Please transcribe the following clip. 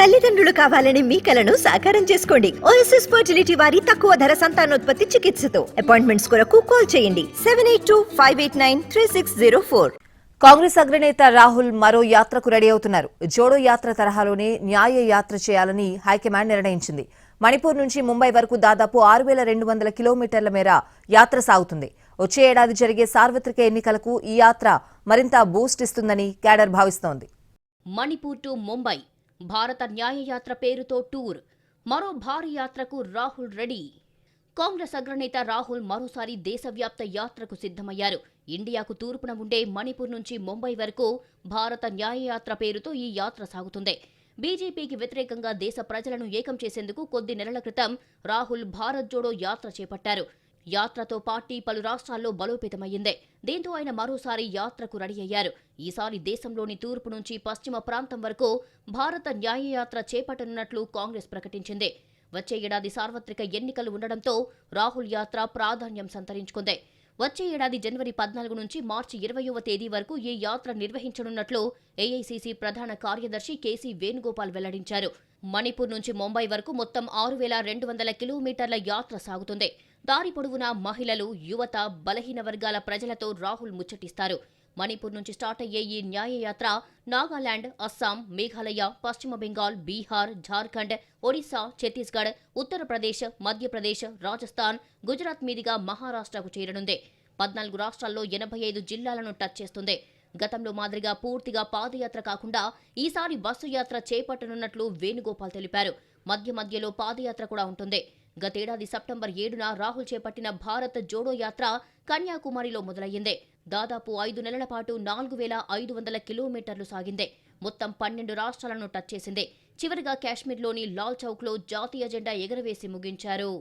తల్లిదండ్రులు కావాలని మీ కలను సాకారం చేసుకోండి. ఓఎస్ఎస్ ఫర్టిలిటీ వారి తక్కువ ధర సంతానోత్పత్తి చికిత్సతో. అపాయింట్మెంట్స్ కొరకు కాల్ చేయండి. Seven eight two five eight nine three six zero four Congress అగ్రనేత రాహుల్ మరో యాత్రకు రెడీ అవుతున్నారు. జోడో యాత్ర తరహాలోనే న్యాయ యాత్ర చేయాలని హైకమాండ్ నిర్ణయించింది. మణిపూర్ నుంచి ముంబై వరకు దాదాపు ఆరు వేల రెండు వందల కిలోమీటర్ల మేర యాత్ర సాగుతుంది. వచ్చే ఏడాది జరిగే సార్వత్రిక ఎన్నికలకు ఈ యాత్ర మరింత బూస్ట్ ఇస్తుందని క్యాడర్ భావిస్తోంది. మణిపూర్ టు ముంబై భారత న్యాయయాత్ర పేరుతో టూర్. మరో భారీ యాత్రకు రాహుల్ రెడీ. కాంగ్రెస్ అగ్రనేత రాహుల్ మరోసారి దేశవ్యాప్త యాత్రకు సిద్ధమయ్యారు. ఇండియాకు తూర్పున ఉండే మణిపూర్ నుంచి ముంబై వరకు భారత న్యాయయాత్ర పేరుతో ఈ యాత్ర సాగుతుంది. బీజేపీకి వ్యతిరేకంగా దేశ ప్రజలను ఏకం చేసేందుకు కొద్ది నెలల క్రితం రాహుల్ భారత్ జోడో యాత్ర చేపట్టారు. యాత్రతో పార్టీ పలు రాష్ట్రాల్లో బలోపేతమయ్యింది. దీంతో ఆయన మరోసారి యాత్రకు రెడీ అయ్యారు. ఈసారి దేశంలోని తూర్పు నుంచి పశ్చిమ ప్రాంతం వరకు భారత న్యాయయాత్ర చేపట్టనున్నట్లు కాంగ్రెస్ ప్రకటించింది. వచ్చే ఏడాది సార్వత్రిక ఎన్నికలు ఉండడంతో రాహుల్ యాత్ర ప్రాధాన్యం సంతరించుకుంది. వచ్చే ఏడాది జనవరి పద్నాలుగు నుంచి మార్చి ఇరవయవ తేదీ వరకు ఈ యాత్ర నిర్వహించనున్నట్లు ఏఐసీసీ ప్రధాన కార్యదర్శి కేసీ వేణుగోపాల్ వెల్లడించారు. మణిపూర్ నుంచి ముంబై వరకు మొత్తం ఆరు వేల రెండు వందల కిలోమీటర్ల యాత్ర సాగుతుంది. దారి పొడవునా మహిళలు యువత బలహీన వర్గాల ప్రజలతో రాహుల్ ముచ్చటిస్తారు. మణిపూర్ నుంచి స్టార్ట్ అయ్యే ఈ న్యాయయాత్ర నాగాలాండ్ అస్సాం మేఘాలయ పశ్చిమ బెంగాల్ బీహార్ జార్ఖండ్ ఒడిశా ఛత్తీస్గఢ్ ఉత్తరప్రదేశ్ మధ్యప్రదేశ్ రాజస్థాన్ గుజరాత్ మీదుగా మహారాష్ట్రకు చేరనుంది. పద్నాలుగు రాష్ట్రాల్లో ఎనభై ఐదు జిల్లాలను టచ్ చేస్తుంది. గతంలో మాదిరిగా పూర్తిగా పాదయాత్ర కాకుండా ఈసారి బస్సు యాత్ర చేపట్టనున్నట్లు వేణుగోపాల్ తెలిపారు. మధ్య మధ్యలో పాదయాత్ర కూడా ఉంటుంది. గతేడాది సెప్టెంబర్ ఏడున రాహుల్ చేపట్టిన భారత్ జోడో యాత్ర కన్యాకుమారిలో మొదలయ్యింది. దాదాపు ఐదు నెలల పాటు నాలుగు వేల ఐదు వందల కిలోమీటర్లు సాగింది. మొత్తం పన్నెండు రాష్ట్రాలను టచ్ చేసింది. చివరిగా కాశ్మీర్లోని లాల్ చౌక్లో జాతీయ జెండా ఎగరవేసి ముగించారు.